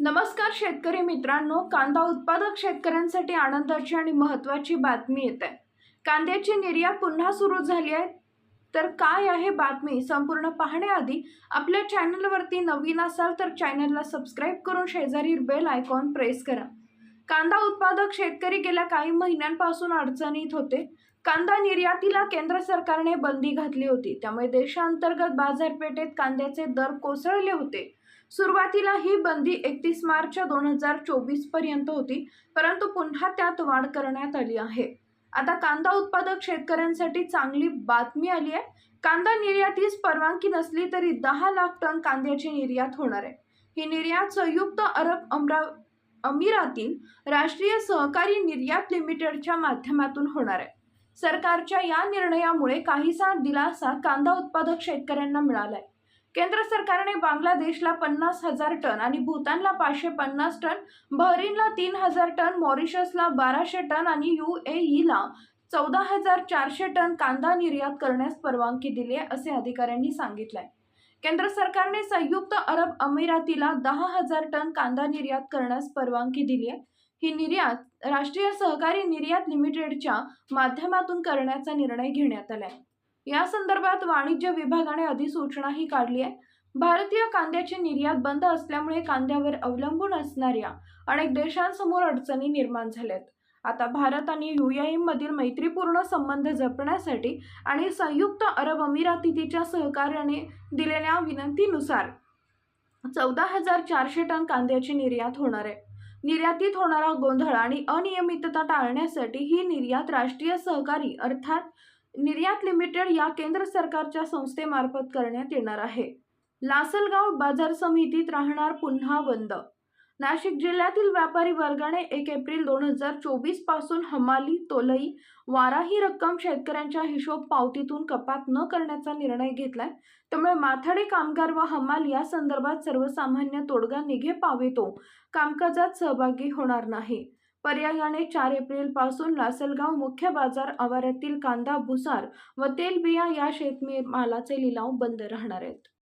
नमस्कार शेतकरी मित्रांनो कांदा उत्पादक शेतकऱ्यांसाठी आनंदाची आणि महत्त्वाची बातमी येत. आहे कांद्याची निर्यात पुन्हा सुरू झाली आहे. तर काय आहे बातमी? संपूर्ण पाहण्याआधी आपल्या चॅनलवरती नवीन असाल तर चॅनलला सबस्क्राईब करून शेजारी बेल आयकॉन प्रेस करा. कांदा उत्पादक शेतकरी गेल्या काही महिन्यांपासून अडचणीत होते. कांदा निर्यातीला केंद्र सरकारने बंदी घातली होती. त्यामुळे देशांतर्गत बाजारपेठेत कांद्याचे दर कोसळले होते. सुरुवातीला ही बंदी एकतीस मार्च दोन हजार चोवीसपर्यंत होती परंतु पुन्हा त्यात वाढ करण्यात आली आहे. आता कांदा उत्पादक शेतकऱ्यांसाठी चांगली बातमी आली आहे. कांदा निर्यातीस परवानगी नसली तरी दहा लाख टन कांद्याची निर्यात होणार आहे. ही निर्यात संयुक्त अरब अमरा अमिरातील राष्ट्रीय सहकारी निर्यात लिमिटेडच्या माध्यमातून होणार आहे. सरकारच्या या निर्णयामुळे काहीसा दिलासा कांदा उत्पादक शेतकऱ्यांना मिळालाय. केंद्र सरकारने बांगलादेशला पन्नास हजार टन आणि भूतानला पाचशे पन्नास टन बहरीनला तीन हजार टन मॉरिशसला बाराशे टन आणि यू ए ईला चौदा हजार चारशे टन कांदा निर्यात करण्यास परवानगी दिली आहे असे अधिकाऱ्यांनी सांगितलंय. केंद्र सरकारने संयुक्त अरब अमिरातीला दहा हजार टन कांदा निर्यात करण्यास परवानगी दिली आहे ही निर्यात राष्ट्रीय सहकारी निर्यात लिमिटेडच्या माध्यमातून करण्याचा निर्णय घेण्यात आलाय. या संदर्भात वाणिज्य विभागाने अधिसूचनाही काढली आहे. भारतीय कांद्याची निर्यात बंद असल्यामुळे कांद्यावर अवलंबून असणाऱ्या अनेक देशांसमोर अडचणी निर्माण झाल्यात. आता भारत आणि युएई मधील मैत्रीपूर्ण संबंध जपण्यासाठी आणि संयुक्त अरब अमिरातीच्या सहकार्याने दिलेल्या विनंतीनुसार चौदा हजार चारशे टन कांद्याची निर्यात होणार आहे. निर्यातीत होणारा गोंधळ आणि अनियमितता टाळण्यासाठी ही निर्यात राष्ट्रीय सहकारी अर्थात निर्यात लिमिटेड या केंद्र सरकारच्या संस्थेमार्फत करण्यात येणार आहे. लासलगाव बाजार समितीत राहणार पुन्हा बंद नाशिक जिल्ह्यातील व्यापारी वर्गाने एक एप्रिल दोन हजार चोवीसपासून हमाली तोलई वारा ही रक्कम शेतकऱ्यांच्या हिशोब पावतीतून कपात न करण्याचा निर्णय घेतलाय. त्यामुळे माथाडी कामगार व हमाल या संदर्भात सर्वसामान्य तोडगा निघे पावेतो. कामकाजात सहभागी होणार नाही. पर्यायाने चार एप्रिलपासून लासलगाव मुख्य बाजार आवारातील कांदा भुसार व तेलबिया या शेतमालाचे लिलाव बंद राहणार आहेत.